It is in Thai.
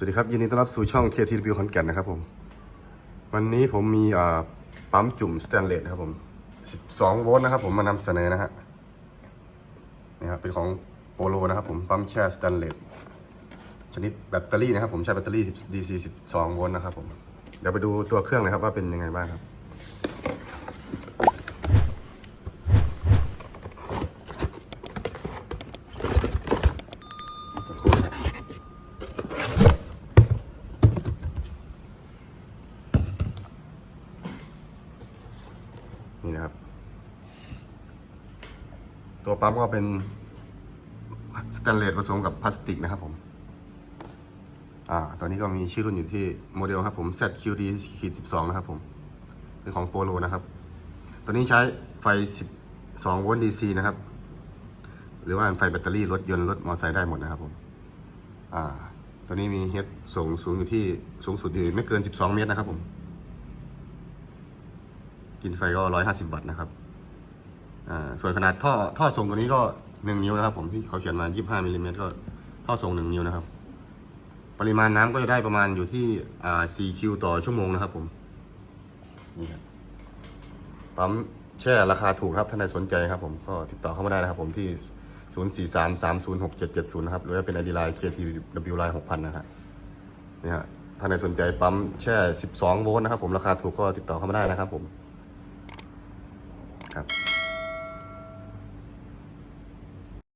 สวัสดีครับ ยินดีต้อนรับสู่ช่อง KT Review ขอนแก่นนะครับผม วันนี้ผมมีปั๊มจุ่มสแตนเลสครับผม 12 โวลต์นะครับผมมานำเสนอนะฮะนี่ครับเป็นของโปโลนะครับผมปั๊มแช่สแตนเลสชนิดแบตเตอรี่นะครับผมใช้แบตเตอรี่ DC 12 โวลต์นะครับผม เดี๋ยวไปดูตัวเครื่องนะครับว่าเป็นยังไงบ้างครับ นี่นะครับ ตัวปั๊มก็เป็นสแตนเลสผสมกับพลาสติกนะครับผมอ่าตอนนี้ก็มีชื่อรุ่นอยู่ที่โมเดลครับผม ZQD ขีด12 นะครับผม เป็นของโปโลนะครับ ตัวนี้ใช้ไฟ 12 โวลต์ DC นะครับ หรือว่าไฟแบตเตอรี่รถยนต์รถมอเตอร์ไซค์ได้หมดนะครับผม อ่า ตัวนี้มีเฮดสูงสูงอยู่ที่สูงสุดอยู่ไม่เกิน 12 เมตรนะครับผม กินไฟก็150วัตต์นะครับส่วนขนาดท่อท่อส่งตัวนี้ก็1นิ้วนะครับ ผมที่เขาเขียนมา25มิลลิเมตรก็ท่อส่ง1นิ้วนะครับ ปริมาณน้ำก็จะได้ประมาณอยู่ที่อ่า4คิวต่อชั่วโมงนะครับ ผมนี่ครับปั๊มแช่ราคาถูกครับท่านใดสนใจครับ ผมก็ติดต่อเข้ามาได้นะครับ ผมที่ 0433067770 นะครับหรือว่าเป็น ID Line KTW Line 6000 นะครับนี่ฮะท่านใดสนใจปั๊มแช่ 12 โวลต์นะครับ ผมราคาถูกก็ติดต่อเข้ามาได้นะครับผม ครับ